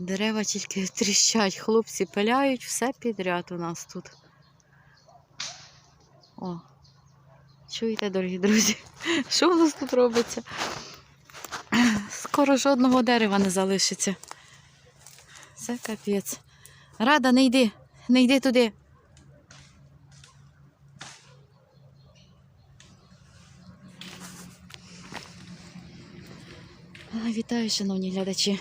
Дерева тільки тріщать, хлопці пиляють, все підряд у нас тут. О, чуєте, дорогі друзі, що у нас тут робиться? Скоро жодного дерева не залишиться. Це капець. Рада, не йди, не йди туди. Вітаю, шановні глядачі.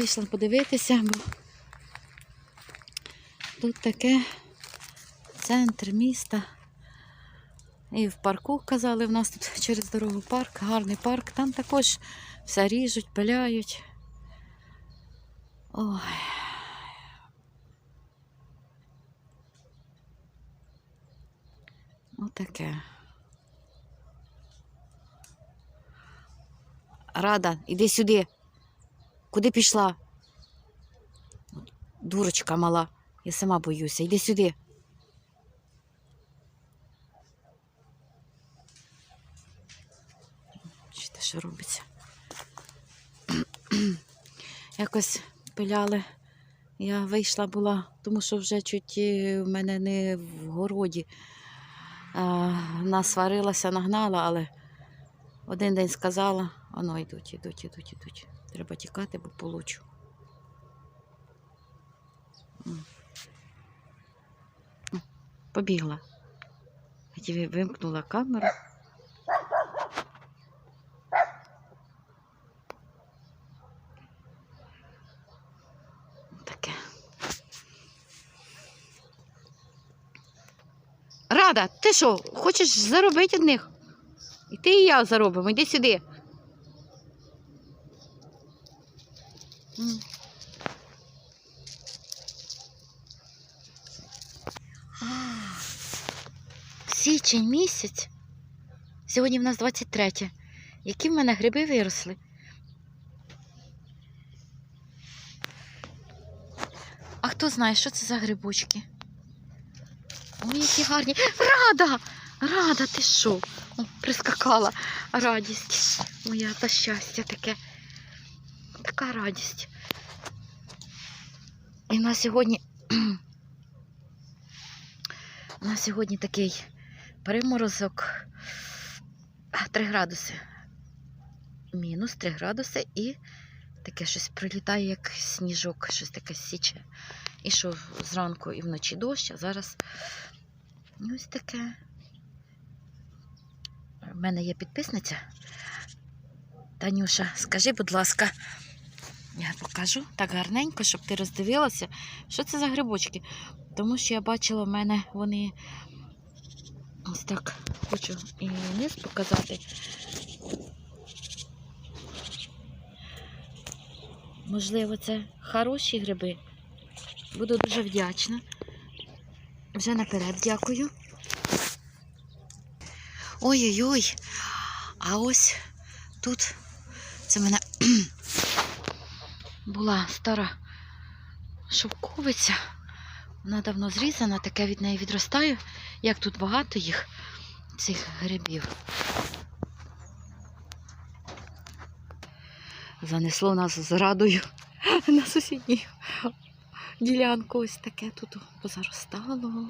Вийшла подивитися, бо тут таке центр міста. І в парку казали, в нас тут через дорогу парк, гарний парк. Там також все ріжуть, пиляють. Ой. Отаке. Рада, іди сюди. Куди пішла? Дурочка мала. Я сама боюся. Іди сюди. Чите, що робиться? Якось пиляли. Я вийшла була, тому що вже чуть е, в мене не в городі. А, насварилася, нагнала, але один день сказала, воно йдуть, йдуть, йдуть, йдуть. Треба тікати, бо получу. Побігла. Хотів вимкнула камеру. Таке. Рада, ти що, хочеш заробити одних? І ти і я заробимо, йди сюди. Січень місяць. Сьогодні в нас 23. Які в мене гриби виросли? А хто знає, що це за грибочки? Ой, які гарні. Рада! Рада, ти що? О, прискакала радість. Моя та щастя таке. Така радість. І на сьогодні. У нас сьогодні такий приморозок 3 градуси. Мінус 3 градуси і таке щось прилітає, як сніжок, щось таке січе. І що зранку і вночі дощ, а зараз ось таке. У мене є підписниця. Танюша, скажи, будь ласка, я покажу так гарненько, щоб ти роздивилася, що це за грибочки. Тому що я бачила, в мене вони ось так хочу і низ показати. Можливо, це хороші гриби. Буду дуже вдячна. Вже наперед дякую. Ой-ой-ой. А ось тут це в мене була стара шовковиця. Вона давно зрізана, таке від неї відростає. Як тут багато їх, цих грибів. Занесло нас з радою на сусідню ділянку. Ось таке тут позаростало.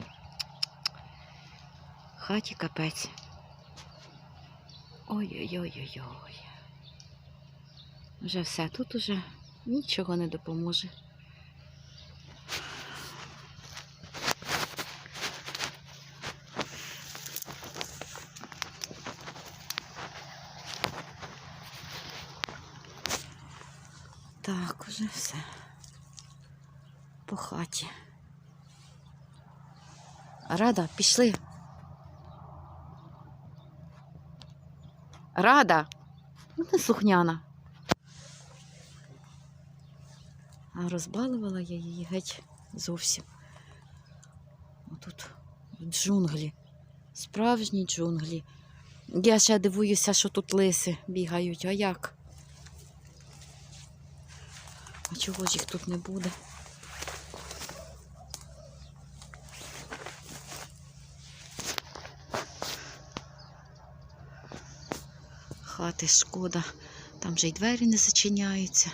Хаті капець. Ой-ой-ой-ой-ой. Вже все, тут уже нічого не допоможе. Так, уже все. По хаті. Рада, пішли. Рада. Ну, не слухняна. А розбалувала я її геть зовсім. Отут джунглі. Справжні джунглі. Я ще дивуюся, що тут лиси бігають. А як? А чого ж їх тут не буде? Хати шкода. Там вже й двері не зачиняються.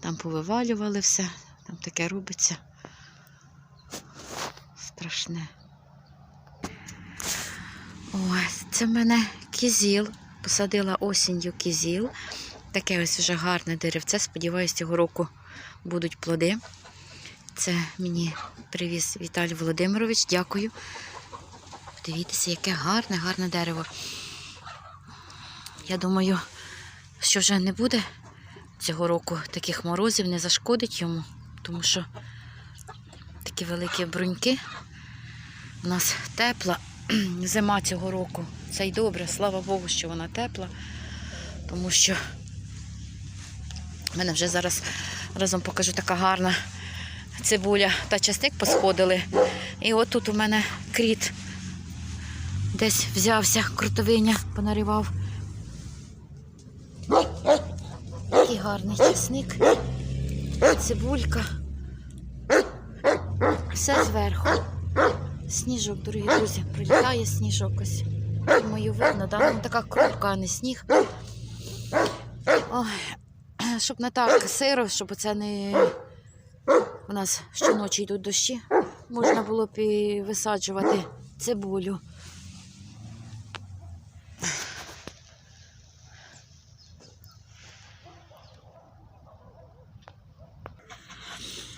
Там повивалювали все, там таке робиться. Страшне. Ось, це в мене кізіл. Посадила осінню кізіл. Таке ось вже гарне деревце. Сподіваюсь, цього року будуть плоди. Це мені привіз Віталій Володимирович. Дякую. Подивіться, яке гарне, гарне дерево. Я думаю, що вже не буде цього року таких морозів, не зашкодить йому, тому що такі великі бруньки. У нас тепла зима цього року. Це й добре, слава Богу, що вона тепла, тому що в мене вже зараз разом покажу така гарна цибуля та частик посходили. І от тут у мене кріт десь взявся, крутовиня понаривав. Такий гарний часник, цибулька. Все зверху. Сніжок, дорогі друзі, прилітає сніжок ось. Думаю, видно, да? ну, така крупка, а не сніг. Ой, щоб не так сиро, щоб це не. У нас щоночі йдуть дощі. Можна було б і висаджувати цибулю.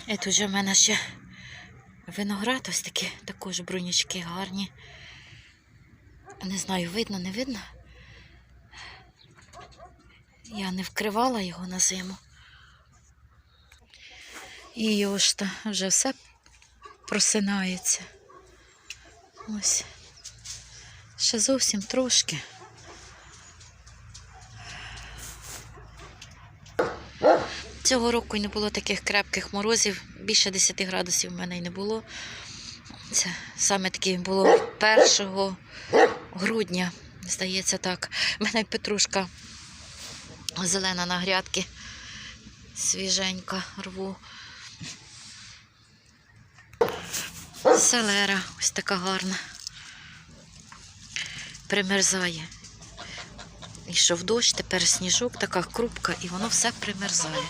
І тут же в мене ще виноград, ось такі також брунячки гарні. Не знаю, видно, не видно. Я не вкривала його на зиму. І йошта вже все просинається. Ось. Ще зовсім трошки. Цього року й не було таких крепких морозів. Більше 10 градусів в мене й не було. Це саме таки було 1 грудня, здається так. У мене петрушка зелена на грядки. Свіженька рву. Селера ось така гарна. Примерзає. Ішов дощ, тепер сніжок, така крупка, і воно все примерзає.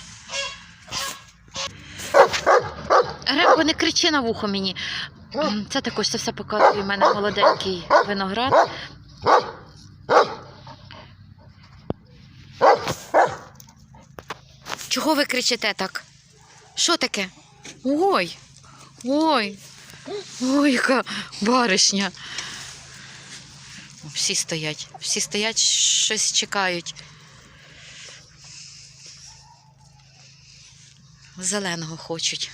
Ремко, не кричи на вухо мені. Це також це все показує в мене молоденький виноград. Чого ви кричите так? Що таке? Ой, ой, ой, яка баришня. Всі стоять, всі стоять, щось чекають. Зеленого хочуть.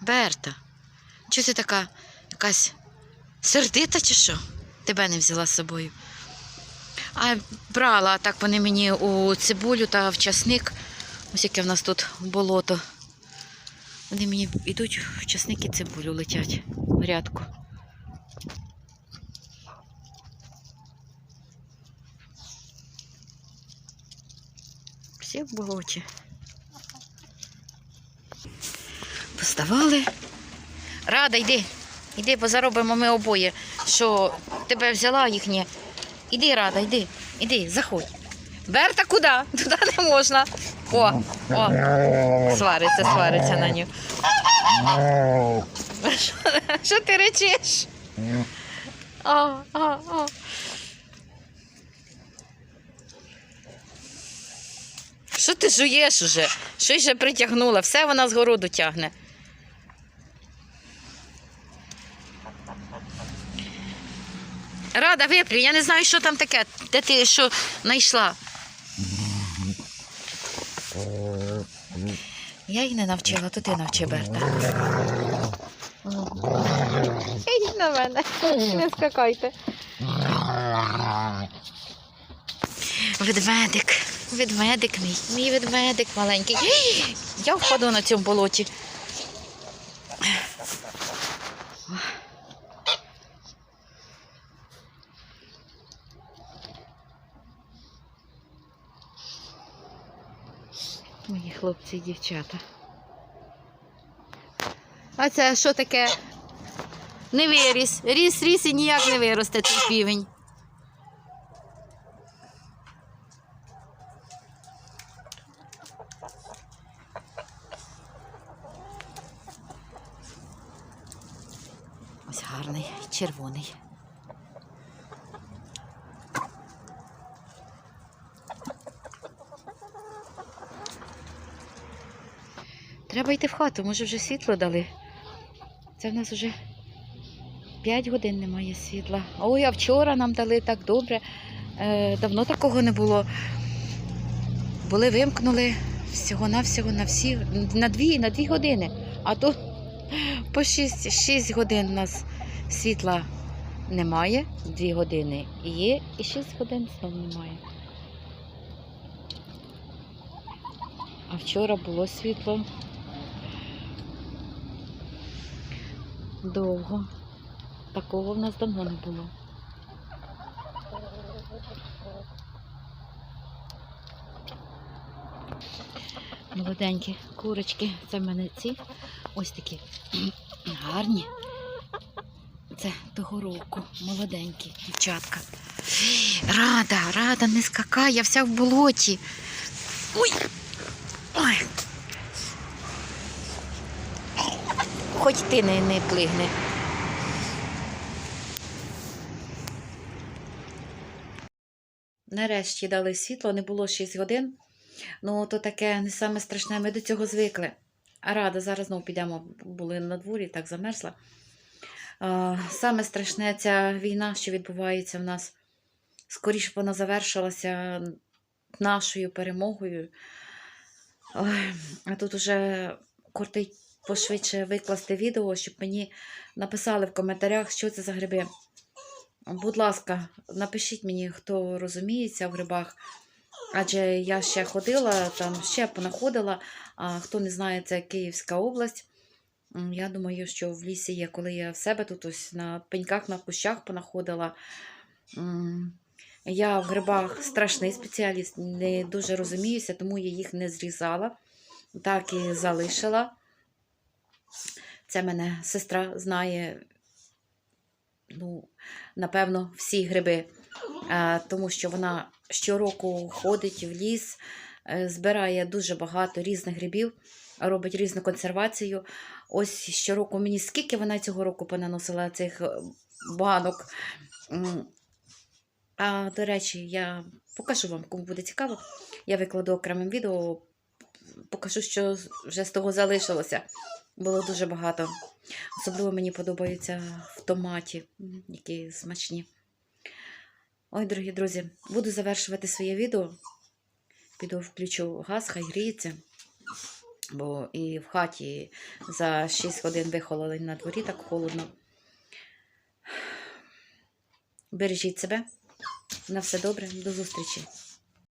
Берта, чого ти така якась сердита чи що? Тебе не взяла з собою. А брала так вони мені у цибулю та в часник. Ось яке в нас тут болото. Вони мені йдуть в часник і цибулю летять в грядку. Всі в болоті. Поставали. Рада, йди. Іди, бо заробимо ми обоє, що тебе взяла їхнє. Іди, рада, йди, іди, заходь. Берта куди? Туди не можна. О, о, свариться, свариться на нього. Що, що ти речиш? А, а, а. Що ти жуєш уже? Щось же притягнула, все вона з городу тягне. Рада, виплю, я не знаю, що там таке, де ти що знайшла. Я її не навчила, то ти навчи Берта. Ідіть на мене, не скакайте. Ведмедик, ведмедик мій, мій ведмедик маленький. Я впаду на цьому болоті. хлопці і дівчата. А це що таке? Не виріс. Ріс, ріс і ніяк не виросте цей півень. Ось гарний червоний. Треба йти в хату, може вже світло дали. Це в нас вже 5 годин немає світла. Ой, а вчора нам дали так добре. Е, давно такого не було. Були вимкнули всього-навсього на всі, на дві, на дві години. А тут по 6, 6 годин у нас світла немає, 2 години є, і 6 годин знову немає. А вчора було світло. Довго. Такого в нас давно не було. Молоденькі курочки. Це в мене ці ось такі гарні. Це того року. Молоденькі дівчатка. Рада, рада, не скакай, я вся в болоті. Ой! Ой. Хоч ти не, не плигни. Нарешті дали світло, не було 6 годин. Ну, то таке не саме страшне, ми до цього звикли. А рада, зараз знову підемо, були на дворі, так замерзла. А, Саме страшне ця війна, що відбувається в нас. Скоріше вона завершилася нашою перемогою. Ой, а тут уже кортить пошвидше викласти відео, щоб мені написали в коментарях, що це за гриби. Будь ласка, напишіть мені, хто розуміється в грибах. Адже я ще ходила, там ще понаходила. А хто не знає, це Київська область. Я думаю, що в лісі є, коли я в себе тут ось на пеньках, на кущах понаходила. Я в грибах страшний спеціаліст, не дуже розуміюся, тому я їх не зрізала, так і залишила. Це мене сестра знає, ну, напевно, всі гриби, тому що вона щороку ходить в ліс, е, збирає дуже багато різних грибів, робить різну консервацію. Ось щороку мені скільки вона цього року понаносила цих е, банок. А, до речі, я покажу вам, кому буде цікаво. Я викладу окремим відео, покажу, що вже з того залишилося. Було дуже багато. Особливо мені подобаються в томаті, які смачні. Ой, дорогі друзі, буду завершувати своє відео. Піду включу газ, хай гріється. Бо і в хаті за 6 годин вихололи на дворі так холодно. Бережіть себе. На все добре, до зустрічі.